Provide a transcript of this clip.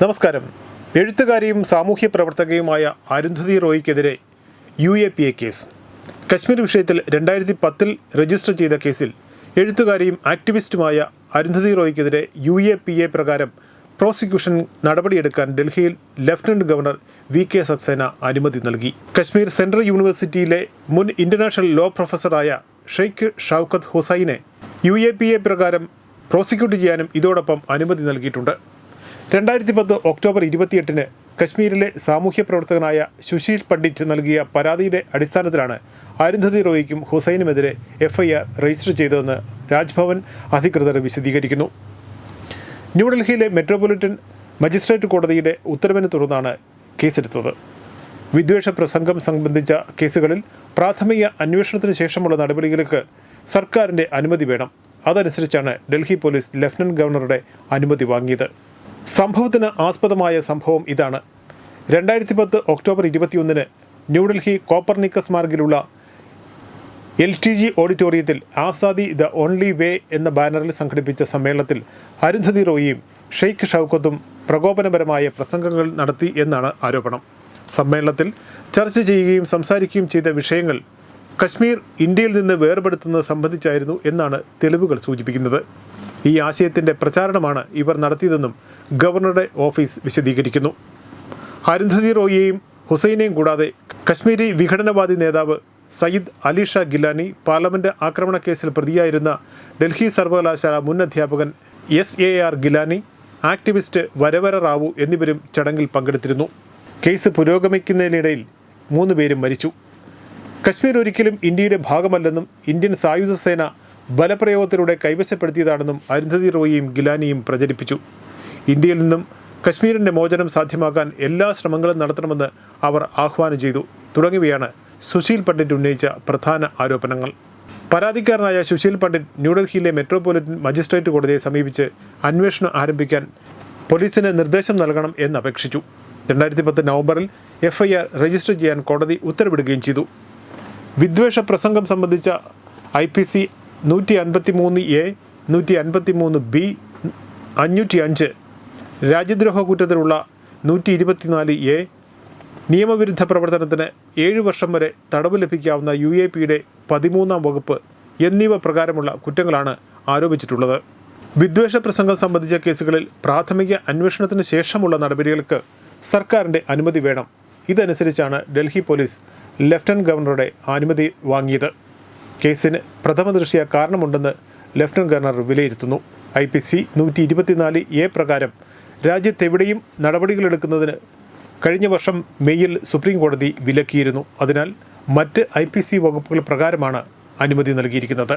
നമസ്കാരം. എഴുത്തുകാരിയും സാമൂഹ്യ പ്രവർത്തകയുമായ Arundhati റോയിക്കെതിരെ U A P A case. Kashmir വിഷയത്തിൽ രണ്ടായിരത്തി പത്തിൽ രജിസ്റ്റർ ചെയ്ത കേസിൽ എഴുത്തുകാരിയും ആക്ടിവിസ്റ്റുമായ അരുന്ധതി റോയിക്കെതിരെ യു എ പി എ പ്രകാരം പ്രോസിക്യൂഷൻ നടപടിയെടുക്കാൻ ഡൽഹിയിൽ lieutenant governor V K Saxena അനുമതി നൽകി. കശ്മീർ സെൻട്രൽ യൂണിവേഴ്സിറ്റിയിലെ മുൻ ഇന്റർനാഷണൽ ലോ പ്രൊഫസറായ ഷെയ്ഖ് ഷൌക്കത്ത് ഹുസൈനെ യു എ പി എ പ്രകാരം പ്രോസിക്യൂട്ട് ചെയ്യാനും ഇതോടൊപ്പം അനുമതി നൽകിയിട്ടുണ്ട്. രണ്ടായിരത്തി പത്ത് ഒക്ടോബർ ഇരുപത്തിയെട്ടിന് കശ്മീരിലെ സാമൂഹ്യ പ്രവർത്തകനായ സുശീൽ പണ്ഡിറ്റ് നൽകിയ പരാതിയുടെ അടിസ്ഥാനത്തിലാണ് അരുന്ധതി റോയിക്കും ഹുസൈനുമെതിരെ എഫ്ഐആർ രജിസ്റ്റർ ചെയ്തതെന്ന് രാജ്ഭവൻ അധികൃതർ വിശദീകരിക്കുന്നു. ന്യൂഡൽഹിയിലെ മെട്രോപൊളിറ്റൻ മജിസ്ട്രേറ്റ് കോടതിയുടെ ഉത്തരവിനെ തുടർന്നാണ് കേസെടുത്തത്. വിദ്വേഷ പ്രസംഗം സംബന്ധിച്ച കേസുകളിൽ പ്രാഥമിക അന്വേഷണത്തിന് ശേഷമുള്ള നടപടികൾക്ക് സർക്കാരിന്റെ അനുമതി വേണം. അതനുസരിച്ചാണ് ഡൽഹി പോലീസ് ലഫ്റ്റനന്റ് ഗവർണറുടെ അനുമതി വാങ്ങിയത്. സംഭവത്തിന് ആസ്പദമായ സംഭവം ഇതാണ്. രണ്ടായിരത്തി പത്ത് ഒക്ടോബർ ഇരുപത്തിയൊന്നിന് ന്യൂഡൽഹി കോപ്പർനിക്കസ് മാർഗിലുള്ള എൽ ടി ജി ഓഡിറ്റോറിയത്തിൽ ആസാദി ദ ഓൺലി വേ എന്ന ബാനറിൽ സംഘടിപ്പിച്ച സമ്മേളനത്തിൽ അരുന്ധതി റോയിയും ഷെയ്ഖ് ഷൌക്കത്തും പ്രകോപനപരമായ പ്രസംഗങ്ങൾ നടത്തി എന്നാണ് ആരോപണം. സമ്മേളനത്തിൽ ചർച്ച ചെയ്യുകയും സംസാരിക്കുകയും ചെയ്ത വിഷയങ്ങൾ കശ്മീർ ഇന്ത്യയിൽ നിന്ന് വേർപെടുത്തുന്നത് സംബന്ധിച്ചായിരുന്നു എന്നാണ് തെളിവുകൾ സൂചിപ്പിക്കുന്നത്. ഈ ആശയത്തിന്റെ പ്രചാരണമാണ് ഇവർ നടത്തിയതെന്നും ഗവർണറുടെ ഓഫീസ് വിശദീകരിക്കുന്നു. അരുന്ധതി റോയിയെയും ഹുസൈനെയും കൂടാതെ കശ്മീരി വിഘടനവാദി നേതാവ് സയ്യിദ് അലിഷ ഗിലാനി പാർലമെന്റ് ആക്രമണ കേസിൽ പ്രതിയായിരുന്ന ഡൽഹി സർവകലാശാല മുൻ അധ്യാപകൻ S A R Geelani activist Varavara Rao എന്നിവരും ചടങ്ങിൽ പങ്കെടുത്തിരുന്നു. കേസ് പുരോഗമിക്കുന്നതിനിടയിൽ മൂന്ന് പേരും മരിച്ചു. കശ്മീർ ഒരിക്കലും ഇന്ത്യയുടെ ഭാഗമല്ലെന്നും ഇന്ത്യൻ സായുധ സേന ബലപ്രയോഗത്തിലൂടെ കൈവശപ്പെടുത്തിയതാണെന്നും അരുന്ധതി റോയിയും ഗിലാനിയും പ്രചരിപ്പിച്ചു. ഇന്ത്യയിൽ നിന്നും കശ്മീരിന്റെ മോചനം സാധ്യമാക്കാൻ എല്ലാ ശ്രമങ്ങളും നടത്തണമെന്ന് അവർ ആഹ്വാനം ചെയ്തു. തുടങ്ങിയവയാണ് സുശീൽ പണ്ഡിറ്റ് ഉന്നയിച്ച പ്രധാന ആരോപണങ്ങൾ. പരാതിക്കാരനായ സുശീൽ പണ്ഡിറ്റ് ന്യൂഡൽഹിയിലെ മെട്രോപൊളിറ്റൻ മജിസ്ട്രേറ്റ് കോടതിയെ സമീപിച്ച് അന്വേഷണം ആരംഭിക്കാൻ പോലീസിന് നിർദ്ദേശം നൽകണം എന്ന് അപേക്ഷിച്ചു. രണ്ടായിരത്തി പത്ത് നവംബറിൽ എഫ്ഐആർ രജിസ്റ്റർ ചെയ്യാൻ കോടതി ഉത്തരവിടുകയും ചെയ്തു. വിദ്വേഷ പ്രസംഗം സംബന്ധിച്ച ഐ പി സി നൂറ്റി അൻപത്തി മൂന്ന് എ നൂറ്റി അൻപത്തി മൂന്ന് ബി അഞ്ഞൂറ്റി അഞ്ച് രാജ്യദ്രോഹ കുറ്റത്തിലുള്ള നൂറ്റി ഇരുപത്തിനാല് എ നിയമവിരുദ്ധ പ്രവർത്തനത്തിന് ഏഴ് വർഷം വരെ തടവ് ലഭിക്കാവുന്ന യു എ പിയുടെ പതിമൂന്നാം വകുപ്പ് എന്നിവ പ്രകാരമുള്ള കുറ്റങ്ങളാണ് ആരോപിച്ചിട്ടുള്ളത്. വിദ്വേഷ പ്രസംഗം സംബന്ധിച്ച കേസുകളിൽ പ്രാഥമിക അന്വേഷണത്തിന് ശേഷമുള്ള നടപടികൾക്ക് സർക്കാരിന്റെ അനുമതി വേണം. ഇതനുസരിച്ചാണ് ഡൽഹി പോലീസ് ലഫ്റ്റനന്റ് ഗവർണറുടെ അനുമതി വാങ്ങിയത്. കേസിന് പ്രഥമ ദൃഷ്ടിയ കാരണമുണ്ടെന്ന് ലഫ്റ്റനന്റ് ഗവർണർ വിലയിരുത്തുന്നു. ഐ പി സി നൂറ്റി ഇരുപത്തിനാല് എ പ്രകാരം രാജ്യത്തെവിടെയും നടപടികളെടുക്കുന്നതിന് കഴിഞ്ഞ വർഷം മെയ്യിൽ സുപ്രീം കോടതി വിലക്കിയിരുന്നു. അതിനാൽ മറ്റ് ഐ വകുപ്പുകൾ പ്രകാരമാണ് അനുമതി നൽകിയിരിക്കുന്നത്.